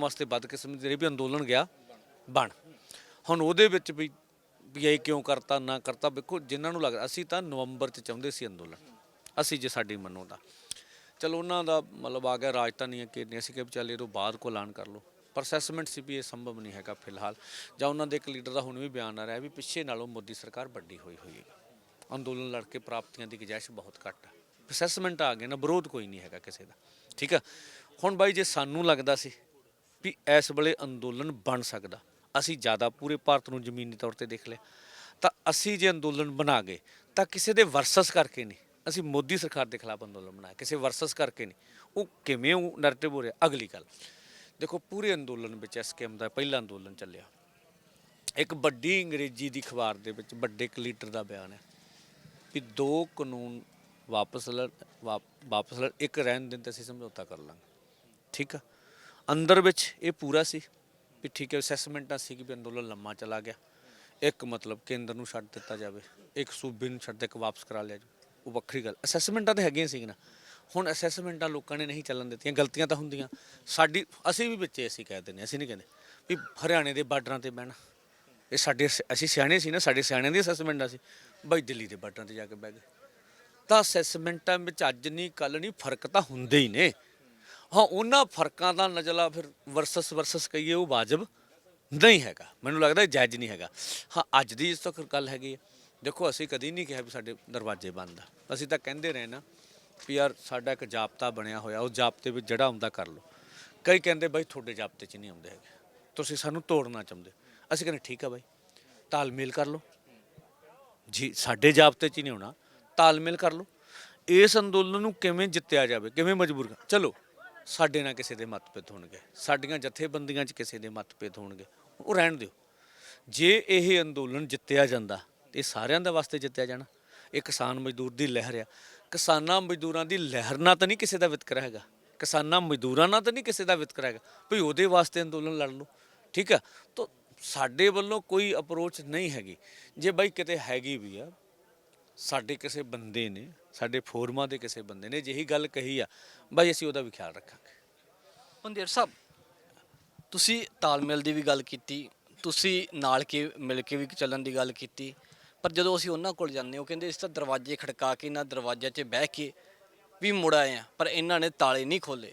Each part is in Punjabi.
ਵਾਸਤੇ ਬਦਕਿਸਮਤੀ ਰਹੀ ਵੀ ਅੰਦੋਲਨ ਗਿਆ, ਬਣ। ਹੁਣ ਉਹਦੇ ਵਿੱਚ ਵੀ ਵੀ ਇਹ ਕਿਉਂ ਕਰਤਾ, ਨਾ ਕਰਤਾ, ਵੇਖੋ, ਜਿਨ੍ਹਾਂ ਨੂੰ ਲੱਗਦਾ, ਅਸੀਂ ਤਾਂ ਨਵੰਬਰ 'ਚ ਚਾਹੁੰਦੇ ਸੀ ਅੰਦੋਲਨ। ਅਸੀਂ ਜੇ ਸਾਡੀ ਮੰਨੋ ਤਾਂ। ਚਲੋ, ਉਹਨਾਂ ਦਾ ਮਤਲਬ ਆ ਗਿਆ, ਰਾਜਧਾਨੀਆਂ ਕਿੰਨੇ ਅਸੀਂ ਕਿ ਚੱਲ ਇਹ ਤੋਂ ਬਾਅਦ ਕੋ ਐਲਾਨ ਕਰ ਲਓ। ਪਰ ਅਸੈਸਮੈਂਟ ਸੀ ਵੀ ਇਹ ਸੰਭਵ ਨਹੀਂ ਹੈਗਾ ਫਿਲਹਾਲ। ਜਾਂ ਉਹਨਾਂ ਦੇ ਇੱਕ ਲੀਡਰ ਦਾ ਹੁਣ ਵੀ ਬਿਆਨ ਆ ਰਿਹਾ ਵੀ ਪਿੱਛੇ ਨਾਲੋਂ ਮੋਦੀ ਸਰਕਾਰ ਵੱਡੀ ਹੋਈ ਹੋਈ ਹੈ। ਅੰਦੋਲਨ ਲੜ ਕੇ ਪ੍ਰਾਪਤੀਆਂ ਦੀ ਗੁੰਜਾਇਸ਼ ਬਹੁਤ ਘੱਟ ਹੈ। ਅਸੈਸਮੈਂਟ ਆ ਗਏ ਨਾ, ਵਿਰੋਧ ਕੋਈ ਨਹੀਂ ਹੈਗਾ ਕਿਸੇ ਦਾ। ਠੀਕ ਆ ਹੁਣ ਬਾਈ, ਜੇ ਸਾਨੂੰ ਲੱਗਦਾ ਸੀ ਵੀ ਇਸ ਵੇਲੇ ਅੰਦੋਲਨ ਬਣ ਸਕਦਾ। ਅਸੀਂ ਜ਼ਿਆਦਾ ਪੂਰੇ ਭਾਰਤ ਨੂੰ ਜ਼ਮੀਨੀ ਤੌਰ ਤੇ ਦੇਖ ਲਿਆ। ਤਾਂ ਅਸੀਂ ਜੇ ਅੰਦੋਲਨ ਬਣਾ ਗਏ, ਤਾਂ ਕਿਸੇ ਦੇ ਵਰਸਸ ਕਰਕੇ ਨਹੀਂ। ਅਸੀਂ ਮੋਦੀ ਸਰਕਾਰ ਦੇ ਖਿਲਾਫ ਅੰਦੋਲਨ ਬਣਾਇਆ, ਕਿਸੇ ਵਰਸਸ ਕਰਕੇ ਨਹੀਂ। ਉਹ ਕਿਵੇਂ ਉਹ ਨੈਰੇਟਿਵ ਹੋ ਰਿਹਾ, ਅਗਲੀ ਗੱਲ। ਦੇਖੋ, ਪੂਰੇ ਅੰਦੋਲਨ ਵਿੱਚ ਐਸਕੇਐਮ ਦਾ ਪਹਿਲਾ ਅੰਦੋਲਨ ਚੱਲਿਆ। ਇੱਕ ਵੱਡੀ ਅੰਗਰੇਜ਼ੀ ਦੀ ਅਖਬਾਰ ਦੇ ਵਿੱਚ ਵੱਡੇ ਇੱਕ ਲੀਡਰ ਦਾ ਬਿਆਨ ਹੈ ਵੀ ਦੋ ਕਾਨੂੰਨ ਵਾਪਸ ਲੜ ਵਾਪ- ਵਾਪਸ ਲੜ ਇੱਕ ਰਹਿਣ ਦੇਣ ਤੇ ਅਸੀਂ ਸਮਝੌਤਾ ਕਰ ਲਾਂਗੇ। ਠੀਕ ਆ? ਅੰਦਰ ਵਿੱਚ ਇਹ ਪੂਰਾ ਸੀ ਵੀ ਠੀਕ ਹੈ ਅਸੈਸਮੈਂਟਾਂ ਸੀ ਕਿ ਵੀ ਅੰਦੋਲਨ ਲੰਮਾ ਚਲਾ ਗਿਆ। ਇੱਕ ਮਤਲਬ ਕੇਂਦਰ ਨੂੰ ਛੱਡ ਦਿੱਤਾ ਜਾਵੇ, ਇੱਕ ਸੂਬੇ ਨੂੰ ਛੱਡ ਦੇ ਕੇ ਵਾਪਸ ਕਰਾ ਲਿਆ ਜਾਵੇ। ਉਹ ਵੱਖਰੀ ਗੱਲ। ਅਸੈਸਮੈਂਟਾਂ ਤਾਂ ਹੈਗੀਆਂ ਸੀ ਨਾ। ਹੁਣ ਅਸੈਸਮੈਂਟਾਂ ਲੋਕਾਂ ਨੇ ਨਹੀਂ ਚੱਲਣ ਦਿੱਤੀਆਂ, ਗਲਤੀਆਂ ਤਾਂ ਹੁੰਦੀਆਂ। ਸਾਡੀ, ਅਸੀਂ ਵੀ ਵਿੱਚੇ ਅਸੀਂ ਕਹਿ ਦਿੰਦੇ ਅਸੀਂ ਨਹੀਂ ਕਹਿੰਦੇ ਵੀ ਹਰਿਆਣੇ ਦੇ ਬਾਰਡਰਾਂ ਤੇ ਬਹਿਣਾ। ਇਹ ਸਾਡੇ ਸ- ਅਸੀਂ ਸਿਆਣੇ ਸੀ ਨਾ, ਸਾਡੇ ਸਿਆਣਿਆਂ ਦੀ ਅਸੈਸਮੈਂਟਾਂ ਸੀ। ਬਾਈ ਦਿੱਲੀ ਦੇ ਬਾਰਡਰਾਂ ਤੇ ਜਾ ਕੇ ਬਹਿ ਗਏ। ਤਾਂ ਅਸੈਸਮੈਂਟਾਂ ਵਿੱਚ ਅੱਜ ਨਹੀਂ ਕੱਲ ਨਹੀਂ, ਫ਼ਰਕ ਤਾਂ ਹੁੰਦੇ ਹੀ ਨੇ। ਹਾਂ, ਉਹਨਾਂ ਫਰਕਾਂ ਦਾ ਨਜ਼ਲਾ ਫਿਰ ਵਰਸਸ ਵਰਸਸ ਕਹੀਏ ਉਹ ਵਾਜਬ ਨਹੀਂ ਹੈਗਾ। ਮੈਨੂੰ ਲੱਗਦਾ ਜਾਇਜ਼ ਨਹੀਂ ਹੈਗਾ। ਹਾਂ, ਅੱਜ ਦੀ ਇਸ ਤੱਕ ਗੱਲ ਹੈਗੀ ਹੈ। ਦੇਖੋ, ਅਸੀਂ ਕਦੀ ਨਹੀਂ ਕਿਹਾ ਵੀ ਸਾਡੇ ਦਰਵਾਜ਼ੇ ਬੰਦ ਆ। ਅਸੀਂ ਤਾਂ ਕਹਿੰਦੇ ਰਹੇ ਨਾ ਵੀ ਯਾਰ ਸਾਡਾ ਇੱਕ ਜਾਬਤਾ ਬਣਿਆ ਹੋਇਆ ਉਹ ਜਾਬਤੇ ਵਿੱਚ ਜਿਹੜਾ ਆਉਂਦਾ ਕਰ ਲਓ। ਕਈ ਕਹਿੰਦੇ, ਬਾਈ, ਤੁਹਾਡੇ ਜਾਬਤੇ 'ਚ ਨਹੀਂ ਆਉਂਦੇ ਹੈਗੇ। ਤੁਸੀਂ ਸਾਨੂੰ ਤੋੜਨਾ ਚਾਹੁੰਦੇ ਅਸੀਂ ਕਹਿੰਦੇ, ਠੀਕ ਆ ਬਾਈ, ਤਾਲਮੇਲ ਕਰ ਲਓ। ਜੀ, ਸਾਡੇ ਜਾਬਤੇ 'ਚ ਹੀ ਨਹੀਂ ਹੋਣਾ ਤਾਲਮੇਲ ਕਰ ਲਓ। ਇਸ ਅੰਦੋਲਨ ਨੂੰ ਕਿਵੇਂ ਜਿੱਤਿਆ ਜਾਵੇ, ਕਿਵੇਂ ਮਜਬੂਰ ਕਰ ਚਲੋ ਸਾਡੇ ਨਾਲ ਕਿਸੇ ਦੇ ਮਤਭੇਦ ਹੋਣਗੇ, ਸਾਡੀਆਂ ਜਥੇਬੰਦੀਆਂ 'ਚ ਕਿਸੇ ਦੇ ਮਤਭੇਦ ਹੋਣਗੇ, ਉਹ ਰਹਿਣ ਦਿਓ। ਜੇ ਇਹ ਅੰਦੋਲਨ ਜਿੱਤਿਆ ਜਾਂਦਾ, ਤੇ ਇਹ ਸਾਰਿਆਂ ਦੇ ਵਾਸਤੇ ਜਿੱਤਿਆ ਜਾਣਾ। ਇਹ ਕਿਸਾਨ ਮਜ਼ਦੂਰ ਦੀ ਲਹਿਰ ਆ। ਕਿਸਾਨਾਂ ਮਜ਼ਦੂਰਾਂ ਦੀ ਲਹਿਰ ਨਾਲ ਤਾਂ ਨਹੀਂ ਕਿਸੇ ਦਾ ਵਿਤਕਰਾ ਹੈਗਾ। ਕਿਸਾਨਾਂ ਮਜ਼ਦੂਰਾਂ ਨਾਲ ਤਾਂ ਨਹੀਂ ਕਿਸੇ ਦਾ ਵਿਤਕਰਾ ਹੈਗਾ। ਭਈ ਉਹਦੇ ਵਾਸਤੇ ਅੰਦੋਲਨ ਲੜ ਲਓ ਠੀਕ ਆ? ਤਾਂ ਸਾਡੇ ਵੱਲੋਂ ਕੋਈ ਅਪਰੋਚ ਨਹੀਂ ਹੈਗੀ। ਜੇ ਬਾਈ ਕਿਤੇ ਹੈਗੀ ਵੀ ਆ ਸਾਡੇ ਕਿਸੇ ਬੰਦੇ ਨੇ, ਸਾਡੇ ਫੋਰਮਾਂ ਦੇ ਕਿਸੇ ਬੰਦੇ ਨੇ ਜਿਹੀ ਗੱਲ ਕਹੀ ਆ, ਬਾਈ ਅਸੀਂ ਉਹਦਾ ਵੀ ਖਿਆਲ ਰੱਖਾਂਗੇ। ਪੰਦੇਰ ਸਾਹਿਬ, ਤੁਸੀਂ ਤਾਲਮੇਲ ਦੀ ਵੀ ਗੱਲ ਕੀਤੀ, ਤੁਸੀਂ ਨਾਲ ਕੇ, ਮਿਲ ਕੇ ਵੀ ਚੱਲਣ ਦੀ ਗੱਲ ਕੀਤੀ, ਪਰ ਜਦੋਂ ਅਸੀਂ ਉਹਨਾਂ ਕੋਲ ਜਾਂਦੇ ਉਹ ਕਹਿੰਦੇ ਇਸ ਤਾਂ ਦਰਵਾਜ਼ੇ ਖੜਕਾ ਕੇ ਨਾ ਦਰਵਾਜ਼ੇ 'ਚ ਬਹਿ ਕੇ ਵੀ ਮੁੜ ਆਏ ਆ ਪਰ ਇਹਨਾਂ ਨੇ ਤਾਲੇ ਨਹੀਂ ਖੋਲੇ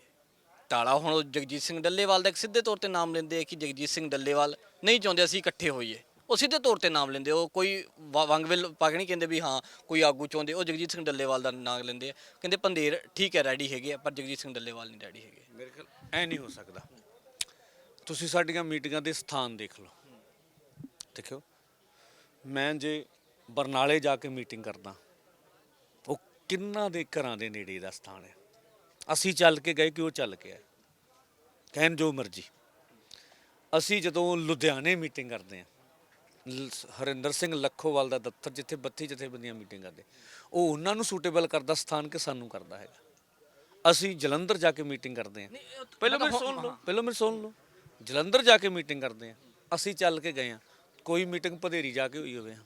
ਤਾਲਾ ਹੁਣ ਜਗਜੀਤ ਸਿੰਘ ਡੱਲੇਵਾਲ ਦਾ ਇੱਕ ਸਿੱਧੇ ਤੌਰ ਤੇ ਨਾਮ ਲੈਂਦੇ ਆ ਕਿ ਜਗਜੀਤ ਸਿੰਘ ਡੱਲੇਵਾਲ, ਨਹੀਂ ਚਾਹੁੰਦੇ ਅਸੀਂ ਇਕੱਠੇ ਹੋਈਏ। ਉਹ ਸਿੱਧੇ ਤੌਰ ਤੇ ਨਾਮ ਲੈਂਦੇ ਉਹ ਕੋਈ ਵ- ਵੰਗਵਿਲ ਪਾ ਕੇ ਨਹੀਂ ਕਹਿੰਦੇ ਵੀ ਹਾਂ, ਕੋਈ ਆਗੂ ਚਾਹੁੰਦੇ, ਉਹ ਜਗਜੀਤ ਸਿੰਘ ਡੱਲੇਵਾਲ ਦਾ ਨਾਮ ਲੈਂਦੇ ਆ। ਕਹਿੰਦੇ ਪੰਦੇਰ ਠੀਕ ਹੈ ਰੈਡੀ ਹੈਗੇ ਆ, ਪਰ ਜਗਜੀਤ ਸਿੰਘ ਡੱਲੇਵਾਲ ਨਹੀਂ ਰੈਡੀ ਹੈਗੇ। ਮੇਰੇ ਖਿਆਲ ਐ ਨਹੀਂ ਹੋ ਸਕਦਾ। ਤੁਸੀਂ ਸਾਡੀਆਂ ਮੀਟਿੰਗਾਂ ਦੇ ਸਥਾਨ ਦੇਖ ਲਓ। ਦੇਖਿਓ, ਮੈਂ ਜੇ ਬਰਨਾਲੇ ਜਾ ਕੇ ਮੀਟਿੰਗ ਕਰਦਾ, ਉਹ ਕਿੰਨਾ ਦੇ ਘਰਾਂ ਦੇ ਨੇੜੇ ਦਾ ਸਥਾਨ ਹੈ? ਅਸੀਂ ਚੱਲ ਕੇ ਗਏ ਕਿ ਉਹ ਚੱਲ ਕੇ ਆਏ? ਕਹਿਣ ਜੋ ਮਰਜ਼ੀ। ਅਸੀਂ ਜਦੋਂ ਲੁਧਿਆਣੇ ਮੀਟਿੰਗ ਕਰਦੇ ਹਾਂ ਲ- ਹਰਿੰਦਰ ਸਿੰਘ ਲੱਖੋਵਾਲ ਦਾ ਦਫ਼ਤਰ ਜਿੱਥੇ 32 ਜਥੇਬੰਦੀਆਂ ਮੀਟਿੰਗ ਕਰਦੇ। ਉਹ ਉਹਨਾਂ ਨੂੰ ਸੂਟੇਬਲ ਕਰਦਾ ਸਥਾਨ ਕਿ ਸਾਨੂੰ ਕਰਦਾ ਹੈਗਾ। ਅਸੀਂ ਜਲੰਧਰ ਜਾ ਕੇ ਮੀਟਿੰਗ ਕਰਦੇ ਹਾਂ। ਪਹਿਲਾਂ ਮੇਰੀ ਸੁਣ ਲਓ ਪਹਿਲਾਂ ਮੇਰੀ ਸੁਣ ਲਓ। ਜਲੰਧਰ ਜਾ ਕੇ ਮੀਟਿੰਗ ਕਰਦੇ ਆ ਅਸੀਂ ਚੱਲ ਕੇ ਗਏ ਆ ਕੋਈ ਮੀਟਿੰਗ ਭਦੇਰੀ ਜਾ ਕੇ ਹੋਈ ਹੋਵੇ ਆ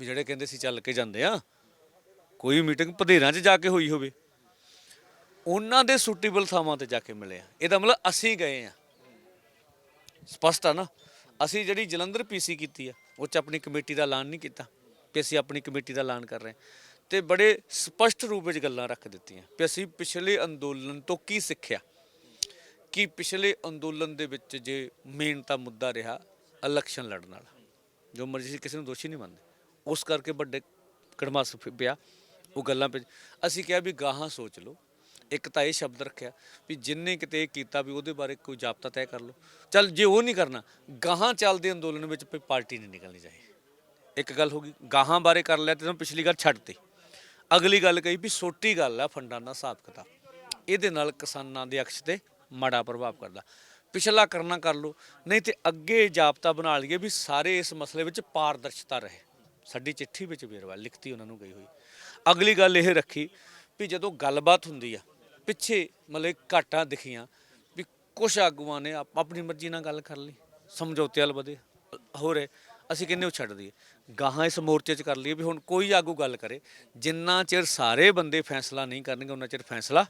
ਵੀ ਜਿਹੜੇ ਕਹਿੰਦੇ ਸੀ ਚੱਲ ਕੇ ਜਾਂਦੇ ਆ ਕੋਈ ਮੀਟਿੰਗ ਭਦੇਰਾਂ 'ਚ ਜਾ ਕੇ ਹੋਈ ਹੋਵੇ। ਉਹਨਾਂ ਦੇ ਸੁਟੇਬਲ ਥਾਵਾਂ ਤੇ ਜਾ ਕੇ ਮਿਲੇ ਆ ਇਹਦਾ ਮਤਲਬ ਅਸੀਂ ਗਏ ਆ ਸਪਸ਼ਟ ਆ ਨਾ। ਅਸੀਂ ਜਿਹੜੀ ਜਲੰਧਰ ਪੀਸੀ ਕੀਤੀ ਆ, ਉਹ 'ਚ ਆਪਣੀ ਕਮੇਟੀ ਦਾ ਐਲਾਨ ਨਹੀਂ ਕੀਤਾ ਕਿ ਅਸੀਂ ਆਪਣੀ ਕਮੇਟੀ ਦਾ ਐਲਾਨ ਕਰ ਰਹੇ ਹਾਂ। ਤੇ ਬੜੇ ਸਪਸ਼ਟ ਰੂਪ ਵਿੱਚ ਗੱਲਾਂ ਰੱਖ ਦਿੱਤੀਆਂ ਕਿ ਅਸੀਂ ਪਿਛਲੇ ਅੰਦੋਲਨ ਤੋਂ ਕੀ ਸਿੱਖਿਆ? ਕਿ ਪਿਛਲੇ ਅੰਦੋਲਨ ਦੇ ਵਿੱਚ ਜੇ ਮੇਨ ਤਾਂ ਮੁੱਦਾ ਰਿਹਾ ਇਲੈਕਸ਼ਨ ਲੜਨ ਵਾਲਾ, ਜੋ ਮਰਜ਼ੀ ਸੀ, ਕਿਸੇ ਨੂੰ ਦੋਸ਼ੀ ਨਹੀਂ ਮੰਨਦੇ। ਉਸ ਕਰਕੇ ਵੱਡੇ ਕੜਮਾਸ ਪਿਆ, ਉਹ ਗੱਲਾਂ ਤੇ ਅਸੀਂ ਕਿਹਾ ਵੀ ਗਾਹਾਂ ਸੋਚ ਲਓ ਇੱਕ ਤਾਂ ਇਹ ਸ਼ਬਦ ਰੱਖਿਆ ਵੀ ਜਿੰਨੇ ਕਿਤੇ ਇਹ ਕੀਤਾ ਵੀ ਉਹਦੇ ਬਾਰੇ ਕੋਈ ਜਾਬਤਾ ਤੈਅ ਕਰ ਲਓ। ਚੱਲ ਜੇ ਉਹ ਨਹੀਂ ਕਰਨਾ, ਗਾਹਾਂ ਚੱਲਦੇ ਅੰਦੋਲਨ ਵਿੱਚ ਕੋਈ ਪਾਰਟੀ ਨਹੀਂ ਨਿਕਲਣੀ ਚਾਹੀਦੀ। ਇੱਕ ਗੱਲ ਹੋ ਗਈ, ਗਾਹਾਂ ਬਾਰੇ ਕਰ ਲਿਆ ਤੇ ਤੁਹਾਨੂੰ ਪਿਛਲੀ ਗੱਲ ਛੱਡਤੀ ਅਗਲੀ ਗੱਲ ਕਹੀ ਵੀ ਛੋਟੀ ਗੱਲ ਆ ਫੰਡਾਂ ਦਾ ਹਿਸਾਬ ਕਿਤਾਬ। ਇਹਦੇ ਨਾਲ ਕਿਸਾਨਾਂ ਦੇ ਅਕਸ਼ ਤੇ ਮਾੜਾ ਪ੍ਰਭਾਵ ਕਰਦਾ। ਪਿਛਲਾ ਕਰਨਾ ਕਰ ਲਓ, ਨਹੀਂ ਤੇ ਅੱਗੇ ਜਾਬਤਾ ਬਣਾ ਲਈਏ ਵੀ ਸਾਰੇ ਇਸ ਮਸਲੇ ਵਿੱਚ ਪਾਰਦਰਸ਼ਤਾ ਰਹੇ। ਸਾਡੀ ਚਿੱਠੀ ਵਿੱਚ ਵੇਰਵਾ ਲਿਖਤੀ ਉਹਨਾਂ ਨੂੰ ਗਈ ਹੋਈ। ਅਗਲੀ ਗੱਲ ਇਹ ਰੱਖੀ ਵੀ ਜਦੋਂ ਗੱਲਬਾਤ ਹੁੰਦੀ ਆ ਪਿੱਛੇ ਮਤਲਬ ਘਾਟਾਂ ਦਿਖੀਆਂ ਵੀ ਕੁਝ ਆਗੂਆਂ ਨੇ ਆਪ- ਆਪਣੀ ਮਰਜ਼ੀ ਨਾਲ ਗੱਲ ਕਰ ਲਈ। ਸਮਝੌਤੇ ਵਾਲ ਵਧੇ। ਹੋ ਰਹੇ। ਅਸੀਂ ਕਹਿੰਦੇ ਉਹ ਛੱਡ ਦਈਏ। ਗਾਹਾਂ ਇਸ ਮੋਰਚੇ 'ਚ ਕਰ ਲਈਏ ਵੀ ਹੁਣ ਕੋਈ ਆਗੂ ਗੱਲ ਕਰੇ। ਜਿੰਨਾ ਚਿਰ ਸਾਰੇ ਬੰਦੇ ਫੈਸਲਾ ਨਹੀਂ ਕਰਨਗੇ ਉਹਨਾਂ ਚਿਰ ਫੈਸਲਾ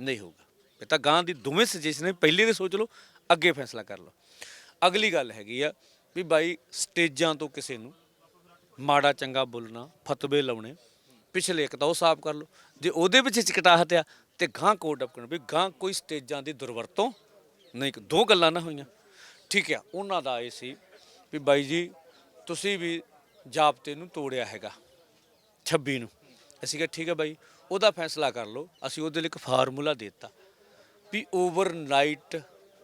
ਨਹੀਂ ਹੋਊਗਾ। ਇਹ ਤਾਂ ਗਾਂ ਦੀ ਦੋਵੇਂ ਸੁਜੈਸ਼ਨ ਪਹਿਲੇ ਦੇ ਸੋਚ ਲਓ, ਅੱਗੇ ਫੈਸਲਾ ਕਰ ਲਓ। ਅਗਲੀ ਗੱਲ ਹੈਗੀ ਆ ਵੀ ਬਾਈ ਸਟੇਜਾਂ ਤੋਂ ਕਿਸੇ ਨੂੰ ਮਾੜਾ ਚੰਗਾ ਬੋਲਣਾ, ਫਤਵੇ ਲਾਉਣੇ, ਪਿਛਲੇ ਇੱਕ ਤਾਂ ਉਹ ਸਾਫ਼ ਕਰ ਲਓ। ਜੇ ਉਹਦੇ ਵਿੱਚ ਚਕਟਾਹਟ ਆ ਤੇ ਗਾਂ ਕੋਡ ਅਪ ਕਰਨਾ ਵੀ ਗਾਂ ਕੋਈ ਸਟੇਜਾਂ ਦੀ ਦੁਰਵਰਤੋਂ ਨਹੀਂ ਦੋ ਗੱਲਾਂ ਨਾ ਹੋਈਆਂ। ਠੀਕ ਆ, ਉਹਨਾਂ ਦਾ ਇਹ ਸੀ ਵੀ ਬਾਈ ਜੀ, ਤੁਸੀਂ ਵੀ ਜਾਬਤੇ ਨੂੰ ਤੋੜਿਆ ਹੈਗਾ 26 ਨੂੰ। ਅਸੀਂ ਕਿਹਾ ਠੀਕ ਹੈ ਬਾਈ, ਉਹਦਾ ਫੈਸਲਾ ਕਰ ਲਓ, ਅਸੀਂ ਉਹਦੇ ਲਈ ਇੱਕ ਫਾਰਮੂਲਾ ਦੇ ਦਿੱਤਾ ਵੀ ਓਵਰਨਾਈਟ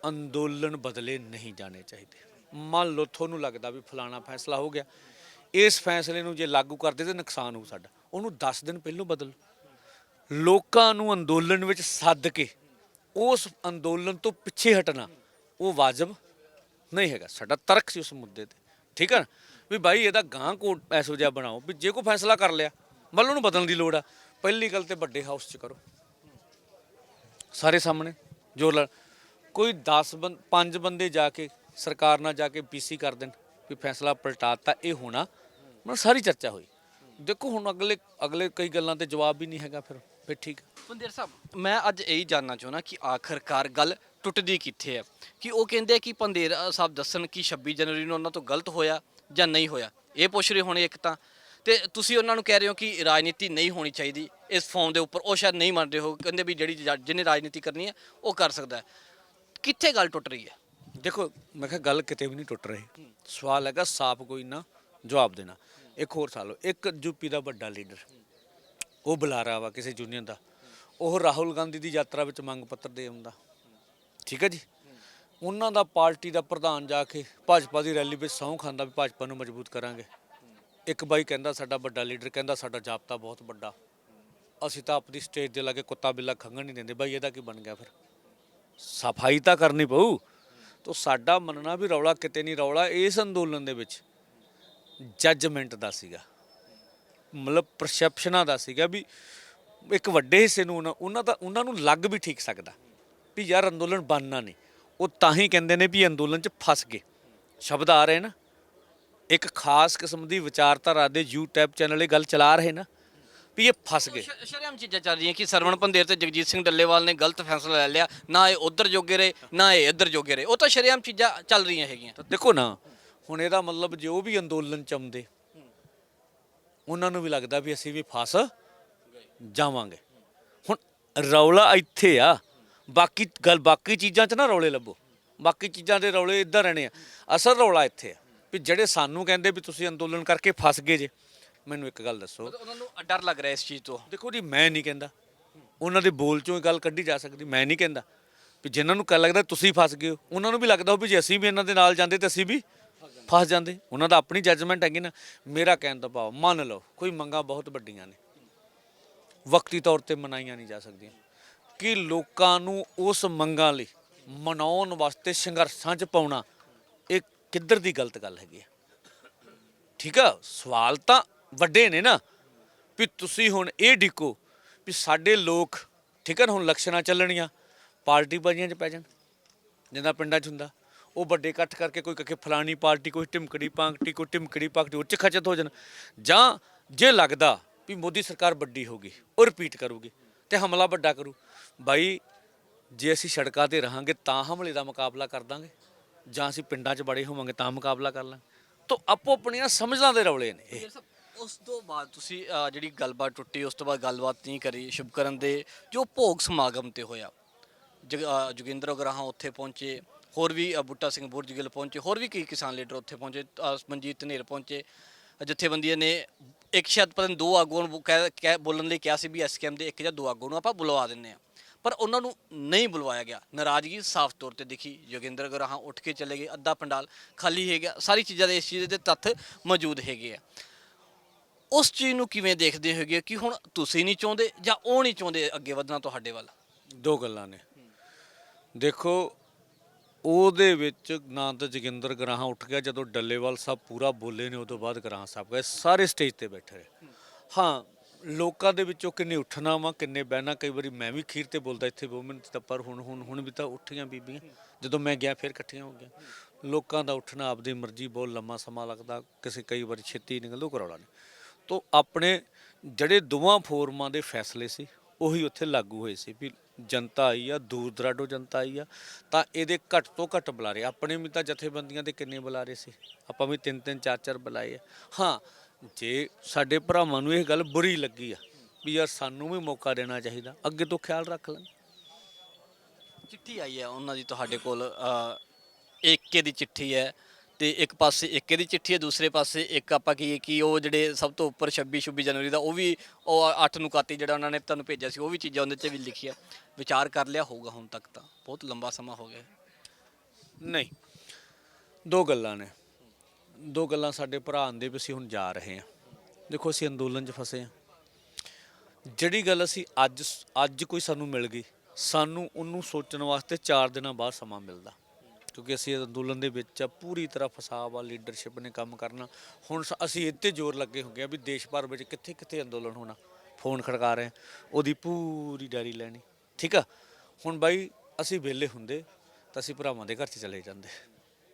ਅੰਦੋਲਨ ਬਦਲੇ ਨਹੀਂ ਜਾਣੇ ਚਾਹੀਦੇ। ਮੰਨ ਲਓ ਤੁਹਾਨੂੰ ਲੱਗਦਾ ਵੀ ਫਲਾਣਾ ਫੈਸਲਾ ਹੋ ਗਿਆ, ਇਸ ਫੈਸਲੇ ਨੂੰ ਜੇ ਲਾਗੂ ਕਰਦੇ ਤੇ ਨੁਕਸਾਨ ਹੋ ਸਾਡਾ, ਉਹਨੂੰ 10 ਦਿਨ ਪਹਿਲਾਂ ਬਦਲ। ਲੋਕਾਂ ਨੂੰ ਅੰਦੋਲਨ ਵਿੱਚ ਸੱਦ ਕੇ ਉਸ ਅੰਦੋਲਨ ਤੋਂ ਪਿੱਛੇ ਹਟਣਾ, ਉਹ ਵਾਜਬ ਨਹੀਂ ਹੈਗਾ। ਸਾਡਾ ਤਰਕ ਸੀ ਉਸ ਮੁੱਦੇ ਤੇ। ਠੀਕ ਹੈ ਨਾ? ਵੀ ਬਾਈ ਇਹਦਾ ਗਾਂ ਕੋਡ ਐਸੋ ਜਿਹਾ ਬਣਾਓ, ਵੀ ਜੇ ਕੋਈ ਫੈਸਲਾ ਕਰ ਲਿਆ, ਮਤਲਬ ਉਹਨੂੰ ਬਦਲਣ ਦੀ ਲੋੜ ਆ। ਪਹਿਲੀ ਗੱਲ ਤੇ ਵੱਡੇ ਹਾਊਸ 'ਚ ਕਰੋ। ਸਾਰੇ ਸਾਹਮਣੇ ਜੋ ਲ- ਕੋਈ 10 ਬੰਦ 5 ਬੰਦੇ ਜਾ ਕੇ ਸਰਕਾਰ ਨਾਲ ਜਾ ਕੇ ਪੀਸੀ ਕਰ ਦੇਣ, ਵੀ ਫੈਸਲਾ ਪਲਟਾਤਾ ਇਹ ਹੋਣਾ, ਮਤਲਬ ਸਾਰੀ ਚਰਚਾ ਹੋਈ। ਦੇਖੋ ਹੁਣ ਅਗਲੇ ਅਗਲੇ ਕਈ ਗੱਲਾਂ ਤੇ ਜਵਾਬ ਵੀ ਨਹੀਂ ਹੈਗਾ ਫਿਰ ਫਿਰ ਠੀਕ। ਹੈ। ਪੰਦੇਰ ਸਾਹਿਬ ਮੈਂ ਅੱਜ ਇਹੀ ਜਾਨਣਾ ਚਾਹੁੰਦਾ ਕਿ ਆਖਰਕਾਰ ਗੱਲ ਟੁੱਟਦੀ ਕਿੱਥੇ ਹੈ? ਕਿ ਉਹ ਕਹਿੰਦੇ ਕਿ ਪੰਦੇਰ ਸਾਹਿਬ ਦੱਸਣ ਕਿ 26 ਜਨਵਰੀ ਨੂੰ ਉਹਨਾਂ ਤੋਂ ਗਲਤ ਹੋਇਆ ਜਾਂ ਨਹੀਂ ਹੋਇਆ? ਇਹ ਪੁੱਛ ਰਹੇ ਹੋਣੇ ਇੱਕ ਤਾਂ। ਤੇ ਤੁਸੀਂ ਉਹਨਾਂ ਨੂੰ ਕਹਿ ਰਹੇ ਹੋ ਕਿ ਰਾਜਨੀਤੀ ਨਹੀਂ ਹੋਣੀ ਚਾਹੀਦੀ ਇਸ ਫੋਨ ਦੇ ਉੱਪਰ ਉਹ ਸ਼ਾਇਦ ਨਹੀਂ ਮੰਨ ਰਹੇ ਹੋ ਕਹਿੰਦੇ ਵੀ ਜਿਹੜੀ ਜਿਹਨੇ ਰਾਜਨੀਤੀ ਕਰਨੀ ਹੈ ਉਹ ਕਰ ਸਕਦਾ ਹੈ। ਕਿੱਥੇ ਗੱਲ ਟੁੱਟ ਰਹੀ ਹੈ? ਦੇਖੋ ਮੈਂ ਕਿਹਾ ਗੱਲ ਕਿਤੇ ਵੀ ਨਹੀਂ ਟੁੱਟ ਰਹੀ। ਸਵਾਲ ਹੈਗਾ ਸਾਫ਼ ਕੋਈ ਨਾ ਜਵਾਬ ਦੇਣਾ। ਇੱਕ ਹੋਰ ਸਾਲੋ, ਇੱਕ ਯੂਪੀ ਦਾ ਵੱਡਾ ਲੀਡਰ, ਉਹ ਬੁਲਾਰਾ ਵਾ ਕਿਸੇ ਯੂਨੀਅਨ ਦਾ। ਉਹ ਰਾਹੁਲ ਗਾਂਧੀ ਦੀ ਯਾਤਰਾ ਵਿੱਚ ਮੰਗ ਪੱਤਰ ਦੇ ਆਉਂਦਾ। ਠੀਕ ਹੈ ਜੀ? ਉਹਨਾਂ ਦਾ ਪਾਰਟੀ ਦਾ ਪ੍ਰਧਾਨ ਜਾ ਕੇ ਭਾਜਪਾ ਦੀ ਰੈਲੀ ਵਿੱਚ ਸਹੁੰ ਖਾਂਦਾ ਵੀ ਭਾਜਪਾ ਨੂੰ ਮਜ਼ਬੂਤ ਕਰਾਂਗੇ। ਇੱਕ ਬਾਈ ਕਹਿੰਦਾ ਸਾਡਾ ਵੱਡਾ ਲੀਡਰ, ਕਹਿੰਦਾ ਸਾਡਾ ਜਾਬਤਾ ਬਹੁਤ ਵੱਡਾ। ਅਸੀਂ ਤਾਂ ਆਪਣੀ ਸਟੇਜ ਦੇ ਲਾਗੇ ਕੁੱਤਾ ਬਿੱਲਾ ਖੰਗਣ ਨਹੀਂ ਦਿੰਦੇ। ਬਾਈ, ਇਹਦਾ ਕੀ ਬਣ ਗਿਆ ਫਿਰ? ਸਫ਼ਾਈ ਤਾਂ ਕਰਨੀ ਪਊ। ਤੋ ਸਾਡਾ ਮੰਨਣਾ ਵੀ ਰੌਲਾ ਕਿਤੇ ਨਹੀਂ ਰੌਲਾ ਇਸ ਅੰਦੋਲਨ ਦੇ ਵਿੱਚ। ਜੱਜਮੈਂਟ ਦਾ ਸੀਗਾ। ਮਤਲਬ ਪਰਸੈਪਸ਼ਨਾਂ ਦਾ ਸੀਗਾ ਵੀ ਇੱਕ ਵੱਡੇ ਹਿੱਸੇ ਨੂੰ ਉਹਨਾਂ- ਉਹਨਾਂ ਦਾ ਉਹਨਾਂ ਨੂੰ ਲੱਗ ਵੀ ਠੀਕ ਸਕਦਾ ਵੀ ਯਾਰ ਅੰਦੋਲਨ ਬਣਨਾ ਨਹੀਂ। ਉਹ ਤਾਂ ਹੀ ਕਹਿੰਦੇ ਨੇ ਵੀ ਅੰਦੋਲਨ 'ਚ ਫਸ ਗਏ। ਸ਼ਬਦ ਆ ਰਹੇ ਨਾ। ਇੱਕ ਖਾਸ ਕਿਸਮ ਦੀ ਵਿਚਾਰਧਾਰਾ ਦੇ YouTube ਚੈਨਲ ਇਹ ਗੱਲ ਚਲਾ ਰਹੇ ਨਾ ਵੀ ਇਹ ਫਸ ਗਏ। ਸ਼- ਸ਼ਰੇਆਮ ਚੀਜ਼ਾਂ ਚੱਲ ਰਹੀਆਂ ਕਿ ਸਰਵਣ ਪੰਦੇਰ ਤੇ ਜਗਜੀਤ ਸਿੰਘ ਡੱਲੇਵਾਲ ਨੇ ਗਲਤ ਫੈਸਲਾ ਲੈ ਲਿਆ। ਨਾ ਇਹ ਉਧਰ ਜੋਗੇ ਰਹੇ ਨਾ ਇਹ ਇੱਧਰ ਜੋਗੇ ਰਹੇ। ਉਹ ਤਾਂ ਸ਼ਰੇਆਮ ਚੀਜ਼ਾਂ ਚੱਲ ਰਹੀਆਂ ਹੈਗੀਆਂ। ਦੇਖੋ ਨਾ ਹੁਣ ਇਹਦਾ ਮਤਲਬ ਜੋ ਵੀ ਅੰਦੋਲਨ ਚ ਆਉਂਦੇ ਉਹਨਾਂ ਨੂੰ ਵੀ ਲੱਗਦਾ ਵੀ ਅਸੀਂ ਵੀ ਫਸ ਜਾਵਾਂਗੇ। ਹੁਣ ਰੌਲਾ ਇੱਥੇ ਆ ਬਾਕੀ ਗੱਲ ਬਾਕੀ ਚੀਜ਼ਾਂ 'ਚ ਨਾ ਰੌਲੇ ਲੱਭੋ। ਬਾਕੀ ਚੀਜ਼ਾਂ ਦੇ ਰੌਲੇ ਇੱਧਰ ਰਹਿਣੇ ਆ। ਅਸਲ ਰੌਲਾ ਇੱਥੇ ਆ ਵੀ ਜਿਹੜੇ ਸਾਨੂੰ ਕਹਿੰਦੇ ਵੀ ਤੁਸੀਂ ਅੰਦੋਲਨ ਕਰਕੇ ਫਸ ਗਏ ਜੇ ਮੈਨੂੰ ਇੱਕ ਗੱਲ ਦੱਸੋ। ਉਹਨਾਂ ਨੂੰ ਡਰ ਲੱਗ ਰਿਹਾ ਇਸ ਚੀਜ਼ ਤੋਂ। ਦੇਖੋ ਜੀ ਮੈਂ ਨਹੀਂ ਕਹਿੰਦਾ। ਉਹਨਾਂ ਦੇ ਬੋਲ ਚੋਂ ਇਹ ਗੱਲ ਕੱਢੀ ਜਾ ਸਕਦੀ ਮੈਂ ਨਹੀਂ ਕਹਿੰਦਾ। ਵੀ ਜਿਨ੍ਹਾਂ ਨੂੰ ਕੱਲ ਲੱਗਦਾ ਤੁਸੀਂ ਫਸ ਗਏ ਹੋ ਉਹਨਾਂ ਨੂੰ ਵੀ ਲੱਗਦਾ ਹੋ ਵੀ ਜੇ ਅਸੀਂ ਵੀ ਇਹਨਾਂ ਦੇ ਨਾਲ ਜਾਂਦੇ ਤਾਂ ਅਸੀਂ ਵੀ ਫਸ ਜਾਂਦੇ। ਉਹਨਾਂ ਦਾ ਆਪਣੀ ਜੱਜਮੈਂਟ ਹੈਗੀ ਨਾ, ਮੇਰਾ ਕਹਿਣ ਦਾ ਭਾਵ, ਮੰਨ ਲਓ, ਕੋਈ ਮੰਗਾਂ ਬਹੁਤ ਵੱਡੀਆਂ ਨੇ। ਵਕਤੀ ਤੌਰ ਤੇ ਮਨਾਈਆਂ ਨਹੀਂ ਜਾ ਸਕਦੀਆਂ। ਕਿ ਲੋਕਾਂ ਨੂੰ ਉਸ ਮੰਗਾਂ ਲਈ ਮਨਾਉਣ ਵਾਸਤੇ ਸੰਘਰਸ਼ਾਂ 'ਚ ਪਾਉਣਾ, ਇਹ ਕਿੱਧਰ ਦੀ ਗਲਤ ਗੱਲ ਹੈਗੀ ਹੈ ਠੀਕ ਆ, ਸਵਾਲ ਤਾਂ ਵੱਡੇ ਨੇ ਨਾ। ਵੀ ਤੁਸੀਂ ਹੁਣ ਇਹ ਡਿੱਕੋ ਵੀ ਸਾਡੇ ਲੋਕ, ਠੀਕ ਹੈ ਹੁਣ ਇਲੈਕਸ਼ਨਾਂ ਚੱਲਣੀਆਂ, ਪਾਰਟੀ ਬਾਜ਼ੀਆਂ 'ਚ ਪੈ ਜਾਣ, ਜਿੰਦਾ ਪਿੰਡਾਂ 'ਚ ਹੁੰਦਾ। ਉਹ ਵੱਡੇ ਇਕੱਠ ਕਰਕੇ ਕੋਈ ਕਹੇ ਫਲਾਣੀ ਪਾਰਟੀ ਕੋਈ ਟਿਮਕੜੀ ਪਾਰਟੀ ਕੋਈ ਟਿਮਕੜੀ ਪਾਰਟੀ ਉੱਚ ਖਚਤ ਹੋ ਜਾਣ। ਜਾਂ ਜੇ ਲੱਗਦਾ ਵੀ ਮੋਦੀ ਸਰਕਾਰ ਵੱਡੀ ਹੋਗੀ ਉਹ ਰਿਪੀਟ ਕਰੂਗੀ ਤੇ ਹਮਲਾ ਵੱਡਾ ਕਰੂ। ਬਾਈ ਜੇ ਅਸੀਂ ਸੜਕਾਂ ਤੇ ਰਹਾਂਗੇ ਤਾਂ ਹਮਲੇ ਦਾ ਮੁਕਾਬਲਾ ਕਰ ਦਾਂਗੇ। ਜਾਂ ਅਸੀਂ ਪਿੰਡਾਂ 'ਚ ਬੜੇ ਹੋਵਾਂਗੇ ਤਾਂ ਮੁਕਾਬਲਾ ਕਰ ਲਾਂਗੇ। ਤਾਂ ਆਪੋ ਆਪਣੀਆਂ ਸਮਝਾਂ ਦੇ ਰੌਲੇ ਨੇ ਇਹ। ਉਸ ਤੋਂ ਬਾਅਦ ਤੁਸੀਂ ਅਹ, ਜਿਹੜੀ ਗੱਲਬਾਤ ਟੁੱਟੀ ਉਸ ਤੋਂ ਬਾਅਦ ਗੱਲਬਾਤ ਨਹੀਂ ਕਰੀ ਸ਼ੁਭਕਰਨ ਦੇ ਜੋ ਭੋਗ ਸਮਾਗਮ ਤੇ ਹੋਇਆ। ਜਗ- ਅਹ, ਜੋਗਿੰਦਰ ਗਰਾਹਾਂ ਉੱਥੇ ਪਹੁੰਚੇ। ਹੋਰ ਵੀ ਅਹ, ਬੂਟਾ ਸਿੰਘ ਬੁਰਜਗਿੱਲ ਪਹੁੰਚੇ ਹੋਰ ਵੀ ਕਈ ਕਿਸਾਨ ਲੀਡਰ ਉੱਥੇ ਪਹੁੰਚੇ ਮਨਜੀਤ ਧਨੇਰ ਪਹੁੰਚੇ ਜਥੇਬੰਦੀਆਂ ਨੇ ਇੱਕ ਸ਼ਾਇਦ ਪਤਾ ਦੋ ਆਗੂਆਂ ਨੂੰ ਕਹਿ- ਕਹਿ- ਬੋਲਣ ਲਈ ਕਿਹਾ ਸੀ ਵੀ ਐਸਕੇਐਮ ਦੇ ਇੱਕ ਜਾਂ ਦੋ ਆਗੂ ਨੂੰ ਆਪਾਂ ਬੁਲਵਾ ਦਿੰਨੇ ਆ ਪਰ ਉਹਨਾਂ ਨੂੰ ਨਹੀਂ ਬੁਲਵਾਇਆ ਗਿਆ। ਨਾਰਾਜ਼ਗੀ ਸਾਫ਼ ਤੌਰ ਤੇ ਦਿਖੀ। ਜੋਗਿੰਦਰ ਗਰਾਹਾਂ ਉੱਠ ਕੇ ਚਲੇ ਗਏ ਅੱਧਾ ਪੰਡਾਲ ਖਾਲੀ ਹੈਗਾ। ਸਾਰੀ ਚੀਜ਼ਾਂ ਦੇ ਇਸ ਚੀਜ਼ ਦੇ ਤੱਥ ਮੌਜੂਦ ਹੈਗੇ ਆ। ਉਸ ਚੀਜ਼ ਨੂੰ ਕਿਵੇਂ ਦੇਖਦੇ ਹੋਗੇ ਕਿ ਹੁਣ ਤੁਸੀਂ ਨਹੀਂ ਚਾਹੁੰਦੇ ਜਾਂ ਉਹ ਨਹੀਂ ਚਾਹੁੰਦੇ ਅੱਗੇ ਵਧਣਾ ਤੁਹਾਡੇ ਵੱਲ? ਦੋ ਗੱਲਾਂ ਨੇ। ਦੇਖੋ ਉਹਦੇ ਵਿੱਚ ਨਾਂ ਤਾਂ ਜੋਗਿੰਦਰ ਗਰਾਹਾਂ ਉੱਠ ਗਿਆ, ਜਦੋਂ ਡੱਲੇਵਾਲ ਸਾਹਿਬ ਪੂਰਾ ਬੋਲੇ ਨੇ, ਉਦੋਂ ਬਾਅਦ ਗਰਾਹਾਂ ਸਾਹਿਬ ਗਏ, ਸਾਰੇ ਸਟੇਜ ਤੇ ਬੈਠੇ ਰਹੇ। ਹਾਂ, ਲੋਕਾਂ ਦੇ ਵਿੱਚੋਂ ਕਿੰਨੇ ਉੱਠਣਾ ਵਾ, ਕਿੰਨੇ ਬਹਿਣਾ, ਕਈ ਵਾਰੀ ਮੈਂ ਵੀ ਖੀਰ ਤੇ ਬੋਲਦਾ ਇੱਥੇ ਵੂਮਨ ਤਾਂ, ਪਰ ਹੁਣ ਹੁਣ ਹੁਣ ਵੀ ਤਾਂ ਉੱਠੀਆਂ ਬੀਬੀਆਂ। ਜਦੋਂ ਮੈਂ ਗਿਆ, ਫਿਰ ਇਕੱਠੀਆਂ ਹੋ ਗਈਆਂ। ਲੋਕਾਂ ਦਾ ਉੱਠਣਾ ਆਪਦੀ ਮਰਜ਼ੀ, ਬਹੁਤ ਲੰਮਾ ਸਮਾਂ ਲੱਗਦਾ, ਕਿਸੇ ਕਈ ਵਾਰੀ ਛੇਤੀ ਨਿਕਲਦਾ ਉਹ ਕਰੌਲਾ ਨਹੀਂ। ਤੋ ਆਪਣੇ ਜਿਹੜੇ ਦੋਵਾਂ ਫੋਰਮਾਂ ਦੇ ਫੈਸਲੇ ਸੀ, ਉਹੀ ਉੱਥੇ ਲਾਗੂ ਹੋਏ ਸੀ ਵੀ ਜਨਤਾ ਆਈ ਆ, ਦੂਰ ਦਰਾਡੋ ਜਨਤਾ ਆਈ ਆ, ਤਾਂ ਇਹਦੇ ਘੱਟ ਤੋਂ ਘੱਟ ਬੁਲਾਰੇ ਆਪਣੇ ਵੀ ਤਾਂ ਜਥੇਬੰਦੀਆਂ ਦੇ ਕਿੰਨੇ ਬੁਲਾਰੇ ਸੀ। ਆਪਾਂ ਵੀ ਤਿੰਨ ਤਿੰਨ, ਚਾਰ ਚਾਰ ਬੁਲਾਏ ਆ। ਹਾਂ, ਜੇ ਸਾਡੇ ਭਰਾਵਾਂ ਨੂੰ ਇਹ ਗੱਲ ਬੁਰੀ ਲੱਗੀ ਆ, ਵੀ ਯਾਰ ਸਾਨੂੰ ਵੀ ਮੌਕਾ ਦੇਣਾ ਚਾਹੀਦਾ, ਅੱਗੇ ਤੋਂ ਖਿਆਲ ਰੱਖ ਲੈਣ। ਚਿੱਠੀ ਆਈ ਹੈ ਉਹਨਾਂ ਦੀ ਤੁਹਾਡੇ ਕੋਲ ਏਕੇ ਦੀ ਚਿੱਠੀ ਹੈ। ਤੇ ਇੱਕ ਪਾਸੇ ਇੱਕ ਇਹਦੀ ਚਿੱਠੀ ਹੈ, ਦੂਸਰੇ ਪਾਸੇ ਇੱਕ ਆਪਾਂ ਕੀ, ਕਿ ਉਹ ਜਿਹੜੇ ਸਭ ਤੋਂ ਉੱਪਰ 26 26 ਜਨਵਰੀ ਦਾ, ਉਹ ਵੀ ਉਹ 8 ਨੂੰ ਕਾਤੀ ਜਿਹੜਾ ਉਹਨਾਂ ਨੇ ਤੁਹਾਨੂੰ ਭੇਜਿਆ ਸੀ, ਉਹ ਵੀ ਚੀਜ਼ਾਂ ਉਹਦੇ 'ਚ ਵੀ ਲਿਖੀਆਂ ਵਿਚਾਰ ਕਰ ਲਿਆ ਹੋਊਗਾ ਹੁਣ ਤੱਕ ਤਾਂ। ਬਹੁਤ ਲੰਬਾ ਸਮਾਂ ਹੋ ਗਿਆ। ਨਹੀਂ, ਦੋ ਗੱਲਾਂ ਨੇ। ਦੋ ਗੱਲਾਂ ਸਾਡੇ ਭਰਾ ਆਂਦੇ ਵੀ ਅਸੀਂ ਹੁਣ ਜਾ ਰਹੇ ਹਾਂ। ਦੇਖੋ, ਅਸੀਂ ਅੰਦੋਲਨ 'ਚ ਫਸੇ ਹਾਂ। ਜਿਹੜੀ ਗੱਲ ਅਸੀਂ ਅੱਜ ਅੱਜ ਕੋਈ ਸਾਨੂੰ ਮਿਲ ਗਈ, ਸਾਨੂੰ ਉਹਨੂੰ ਸੋਚਣ ਵਾਸਤੇ 4 ਦਿਨਾਂ ਬਾਅਦ ਸਮਾਂ ਮਿਲਦਾ। ਕਿਉਂਕਿ ਅਸੀਂ ਅੰਦੋਲਨ ਦੇ ਵਿੱਚ ਆ ਪੂਰੀ ਤਰ੍ਹਾਂ ਫਸਾਬ ਆ ਲੀਡਰਸ਼ਿਪ ਨੇ ਕੰਮ ਕਰਨਾ। ਹੁਣ ਸ- ਅਸੀਂ ਇੱਥੇ ਜ਼ੋਰ ਲੱਗੇ ਹੋਗੇ ਆ ਵੀ ਦੇਸ਼ ਭਰ ਵਿੱਚ ਕਿੱਥੇ ਕਿੱਥੇ ਅੰਦੋਲਨ ਹੋਣਾ। ਫੋਨ ਖੜਕਾ ਰਹੇ ਆ, ਉਹਦੀ ਪੂਰੀ ਡਾਇਰੀ ਲੈਣੀ। ਠੀਕ ਆ? ਹੁਣ ਬਾਈ ਅਸੀਂ ਵਿਹਲੇ ਹੁੰਦੇ ਤਾਂ ਅਸੀਂ ਭਰਾਵਾਂ ਦੇ ਘਰ 'ਚ ਚਲੇ ਜਾਂਦੇ।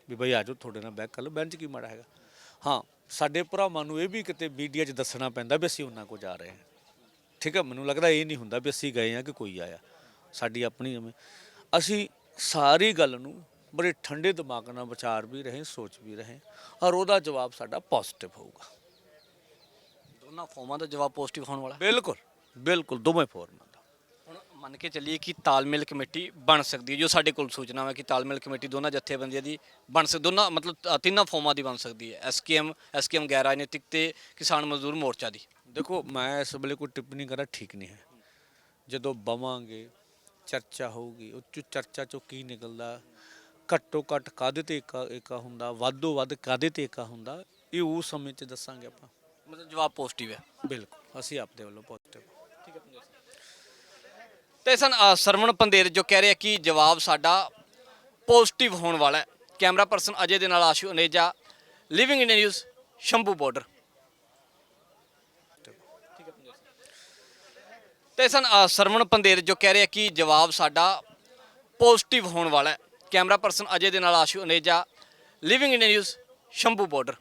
ਵੀ ਬਾਈ ਆਜੋ ਤੁਹਾਡੇ ਨਾਲ ਬੈਕ ਕਰ ਲਓ ਬੈਂਚ ਕੀ ਮਾੜਾ ਹੈਗਾ? ਹਾਂ ਸਾਡੇ ਭਰਾਵਾਂ ਨੂੰ ਇਹ ਵੀ ਕਿਤੇ ਮੀਡੀਆ 'ਚ ਦੱਸਣਾ ਪੈਂਦਾ ਵੀ ਅਸੀਂ ਉਹਨਾਂ ਕੋਲ ਜਾ ਰਹੇ ਹਾਂ। ਠੀਕ ਹੈ ਮੈਨੂੰ ਲੱਗਦਾ ਇਹ ਨਹੀਂ ਹੁੰਦਾ ਵੀ ਅਸੀਂ ਗਏ ਆ ਕਿ ਕੋਈ ਆਇਆ। ਸਾਡੀ ਆਪਣੀ ਜਿਵੇਂ ਅਸੀਂ ਸਾਰੀ ਗੱਲ ਨੂੰ ਬੜੇ ਠੰਡੇ ਦਿਮਾਗ ਨਾਲ ਵਿਚਾਰ ਵੀ ਰਹੇ ਸੋਚ ਵੀ ਰਹੇ ਔਰ ਉਹਦਾ ਜਵਾਬ ਸਾਡਾ ਪੋਜ਼ਿਟਿਵ ਹੋਊਗਾ। ਦੋਨਾਂ ਫੋਮਾਂ ਦਾ ਜਵਾਬ ਪੋਜ਼ਿਟਿਵ ਹੋਣ ਵਾਲਾ? ਬਿਲਕੁਲ ਬਿਲਕੁਲ ਦੋਵੇਂ ਫੋਰਮਾਂ ਦਾ। ਹੁਣ ਮੰਨ ਕੇ ਚੱਲੀਏ ਕਿ ਤਾਲਮੇਲ ਕਮੇਟੀ ਬਣ ਸਕਦੀ ਹੈ ਜੋ ਸਾਡੇ ਕੋਲ ਸੂਚਨਾ ਹੈ ਕਿ ਤਾਲਮੇਲ ਕਮੇਟੀ ਦੋਨਾਂ ਜਥੇਬੰਦੀਆਂ ਦੀ ਬਣ ਸਕ ਦੋਨਾਂ ਮਤਲਬ ਅ, ਤਿੰਨਾਂ ਫੋਮਾਂ ਦੀ ਬਣ ਸਕਦੀ ਹੈ ਐਸਕੇਐਮ ਐਸਕੇਐਮ ਗੈਰ ਰਾਜਨੀਤਿਕ ਤੇ ਕਿਸਾਨ ਮਜ਼ਦੂਰ ਮੋਰਚਾ ਦੀ। ਦੇਖੋ ਮੈਂ ਇਸ ਵੇਲੇ ਕੋਈ ਟਿੱਪਣੀ ਕਰਾਂ ਠੀਕ ਨਹੀਂ ਹੈ। ਜਦੋਂ ਬਵਾਂਗੇ ਚਰਚਾ ਹੋਊਗੀ ਉਹ 'ਚੋਂ ਚਰਚਾ ਚੋਂ ਕੀ ਨਿਕਲਦਾ? ਘੱਟੋ ਘੱਟ ਕਾਦੇ ਤੇ ਏਕਾ ਏਕਾ ਹੁੰਦਾ? ਵੱਧੋ ਵੱਧ ਕਾਦੇ ਤੇ ਏਕਾ ਹੁੰਦਾ? ਇਹ ਉਸ ਸਮੇਂ 'ਚ ਦੱਸਾਂਗੇ ਆਪਾਂ। ਮਤਲਬ ਜਵਾਬ ਪੋਜ਼ਿਟਿਵ ਹੈ। ਬਿਲਕੁਲ। ਅਸੀਂ ਆਪਦੇ ਵੱਲੋਂ ਪੋਜ਼ਿਟਿਵ ਤੇ ਸਨ ਅ, ਸਰਵਣ ਪੰਦੇਰ ਜੋ ਕਹਿ ਰਿਹਾ ਕਿ ਜਵਾਬ ਸਾਡਾ ਪੋਜ਼ਿਟਿਵ ਹੋਣ ਵਾਲਾ ਹੈ। ਕੈਮਰਾ ਪਰਸਨ ਅਜੇ ਦੇ ਨਾਲ Ashu Aneja living India news Shambhu border ਤੇ ਸਨ ਅ, ਸਰਵਣ ਪੰਦੇਰ ਜੋ ਕਹਿ ਰਿਹਾ ਕਿ ਜਵਾਬ ਸਾਡਾ ਪੋਜ਼ਿਟਿਵ ਹੋਣ ਵਾਲਾ ਹੈ। ਕੈਮਰਾ ਪਰਸਨ ਅਜੇ ਦੇ ਨਾਲ Ashu Aneja living India news Shambhu border